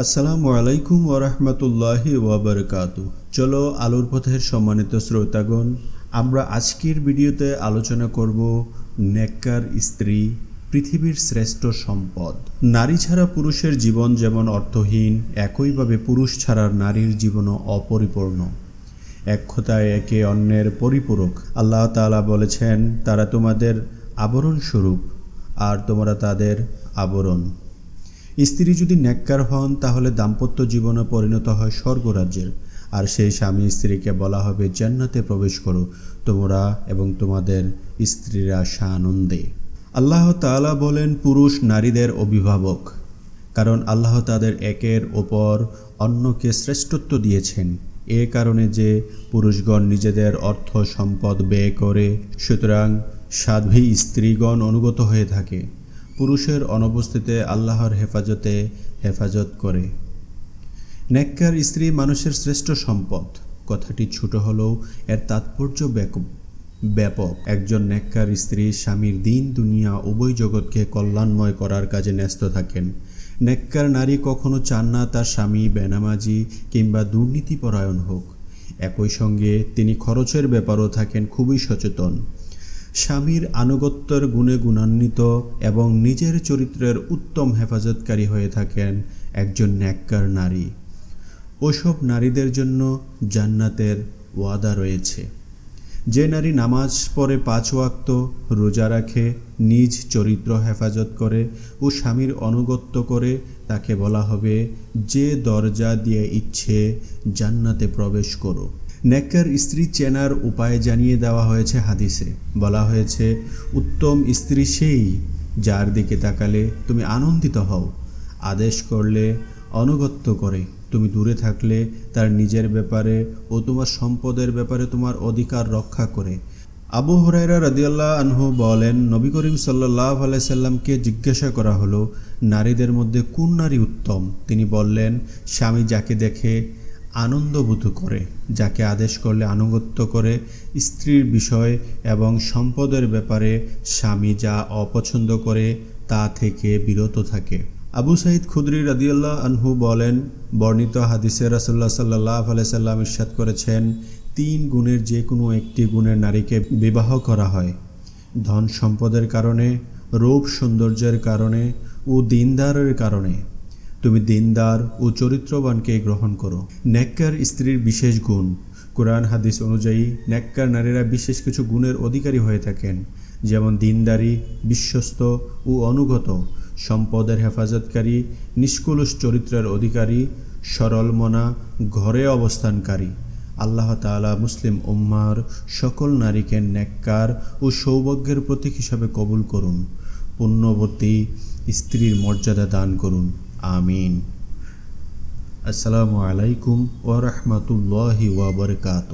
আসসালামু আলাইকুম ওরহমতুল্লাহি ওয়াবারকাত চলো আলোর পথের সম্মানিত শ্রোতাগণ, আমরা আজকের ভিডিওতে আলোচনা করব নেককার স্ত্রী, পৃথিবীর শ্রেষ্ঠ সম্পদ। নারী ছাড়া পুরুষের জীবন যেমন অর্থহীন, একইভাবে পুরুষ ছাড়া নারীর জীবনও অপরিপূর্ণ। এক কথায় একে অন্যের পরিপূরক। আল্লাহ তাআলা বলেছেন, তারা তোমাদের আবরণ স্বরূপ, আর তোমরা তাদের আবরণ। স্ত্রী যদি ন্যাক্কার হন, তাহলে দাম্পত্য জীবনে পরিণত হয় স্বর্গরাজ্যের। আর সেই স্বামী স্ত্রীকে বলা হবে, জান্নাতে প্রবেশ করো, তোমরা এবং তোমাদের স্ত্রীরা সানন্দে। আল্লাহ তাআলা বলেন, পুরুষ নারীদের অভিভাবক। কারণ আল্লাহ তাদের একের ওপর অন্যকে শ্রেষ্ঠত্ব দিয়েছেন। এ কারণে যে পুরুষগণ নিজেদের অর্থ সম্পদ ব্যয় করে, সুতরাং সাধ্বী স্ত্রীগণ অনুগত হয়ে থাকে। পুরুষের অনুপস্থিতিতে আল্লাহর হেফাজতে হেফাজত করে। নেককার স্ত্রী মানুষের শ্রেষ্ঠ সম্পদ। কথাটি ছোট হলেও এর তাৎপর্য ব্যাপক। একজন নেককার স্ত্রী স্বামীর দিন, দুনিয়া, উভয় জগৎকে কল্যাণময় করার কাজে ন্যস্ত থাকেন। নেককার নারী কখনো চান না তার স্বামী বেনামাজি কিংবা দুর্নীতিপরায়ণ হোক। একই সঙ্গে তিনি খরচের ব্যাপারও থাকেন, খুবই সচেতন। স্বামীর আনুগত্যের গুণে গুণান্বিত এবং নিজের চরিত্রের উত্তম হেফাজতকারী হয়ে থাকেন একজন ন্যাক্কার নারী। ওসব নারীদের জন্য জান্নাতের ওয়াদা রয়েছে। যে নারী নামাজ পড়ে পাঁচ ওয়াক্ত রোজা রাখে, নিজ চরিত্র হেফাজত করে ও স্বামীর অনুগত্য করে, তাকে বলা হবে যে দরজা দিয়ে ইচ্ছে জান্নাতে প্রবেশ করো। নেককার স্ত্রী চেনার উপায় জানিয়ে দেওয়া হয়েছে হাদিসে। বলা হয়েছে, উত্তম স্ত্রী সেই যার দিকে তাকালে তুমি আনন্দিত হও। আদেশ করলে অনুগত্য করে। তুমি দূরে থাকলে তার নিজের ব্যাপারে ও তোমার সম্পদের ব্যাপারে তোমার অধিকার রক্ষা করে। আবু হরাইরা রাদিয়াল্লাহ আনহু বলেন, নবী করিম সাল্লাহ আলাইসাল্লামকে জিজ্ঞাসা করা হলো, নারীদের মধ্যে কোন নারী উত্তম? তিনি বললেন, স্বামী যাকে দেখে আনন্দবোধ করে, যাকে আদেশ করলে আনুগত্য করে স্ত্রীর বিষয় এবং সম্পদের ব্যাপারে স্বামী যা অপছন্দ করে তা থেকে বিরত থাকে। আবু সাইদ খুদরি রাদিউল্লাহ আনহু বলেন, বর্ণিত হাদিসে রাসুল্লাহ সাল্লাহ আলাইসাল্লাম ইরশাদ করেছেন, তিন গুণের যে কোনো একটি গুণের নারীকে বিবাহ করা হয়। ধন সম্পদের কারণে, রূপ সৌন্দর্যের কারণে ও দিনদারের কারণে। তুমি দিনদার ও চরিত্রবানকে গ্রহণ করো। নেককার স্ত্রীর বিশেষ গুণ। কোরআন হাদিস অনুযায়ী নেককার নারীরা বিশেষ কিছু গুণের অধিকারী হয়ে থাকেন, যেমন দিনদারি, বিশ্বস্ত ও অনুগত, সম্পদের হেফাজতকারী, নিষ্কুলুষ চরিত্রের অধিকারী সরল মনা ঘরে অবস্থানকারী। আল্লাহ তালা মুসলিম উম্মার সকল নারীকে ন্যাক্কার ও সৌভাগ্যের প্রতীক হিসাবে কবুল করুন। পুণ্যবতী স্ত্রীর মর্যাদা দান করুন। আমিন। আসসালামু আলাইকুম ওরহমতুল্লাহি ওয়াবরকাত